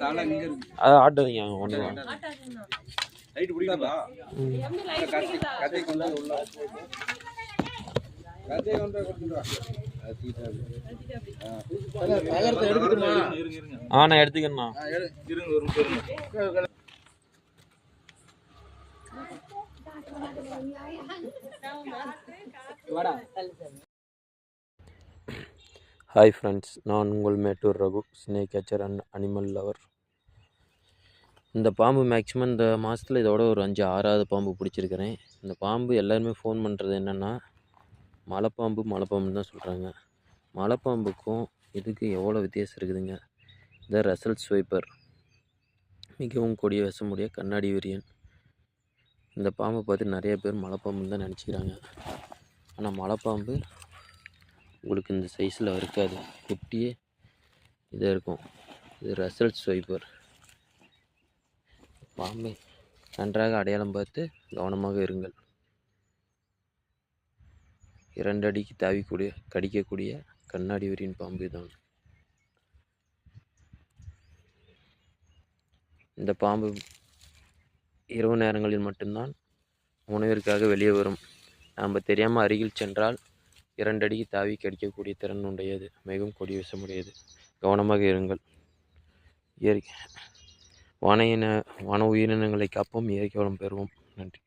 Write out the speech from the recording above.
தலை இங்க இருக்கு அது ஆட்டாதீங்க ஒன்று லைட் கொண்டு உள்ள கொண்டு. ஆ. நான் எடுத்துக்கிறேண்ணா ஆ, எடு. ஹாய் ஃப்ரெண்ட்ஸ் நான் உங்கள் Mettur Raghu snake catcher and animal lover இந்த பாம்பு மேக்ஸிமம் இந்த மாதத்தில் இதோட ஒரு அஞ்சு ஆறாவது பாம்பு பிடிச்சிருக்கிறேன். இந்த பாம்பு எல்லாருமே ஃபோன் பண்ணுறது என்னென்னா மலைப்பாம்பு மலைப்பாம்புன்னு தான் சொல்கிறாங்க மலைப்பாம்புக்கும் இதுக்கு எவ்வளோ வித்தியாசம் இருக்குதுங்க? இந்த ரசல் ஸ்வைப்பர் மிகவும் கொடிய விஷமுடைய கண்ணாடி விரியன் இந்த பாம்பை பார்த்து நிறைய பேர் மலைப்பாம்புன்னு தான் நினச்சிக்கிறாங்க. ஆனால் மலைப்பாம்பு உங்களுக்கு இந்த சைஸில் இருக்காது. குட்டியே இதாக இருக்கும். இது ரசல் ஸ்வைப்பர் பாம்பை நன்றாக அடையாளம் பார்த்து கவனமாக இருங்கள். இரண்டு அடிக்கு தாவிக்கூடிய கடிக்கக்கூடிய கண்ணாடி வரியின் பாம்பு தான் இந்த பாம்பு இரவு நேரங்களில் மட்டும்தான் உணவிற்காக வெளியே வரும். நாம் தெரியாமல் அருகில் சென்றால் இரண்டடி தாவி கடிக்கக்கூடிய திறன் உடையது மிகவும் கொடிய விஷமுடையது கவனமாக இருங்கள். இயற்கை வன இன வன உயிரினங்களை காப்போம். இயற்கை வளம் பெறுவோம். நன்றி.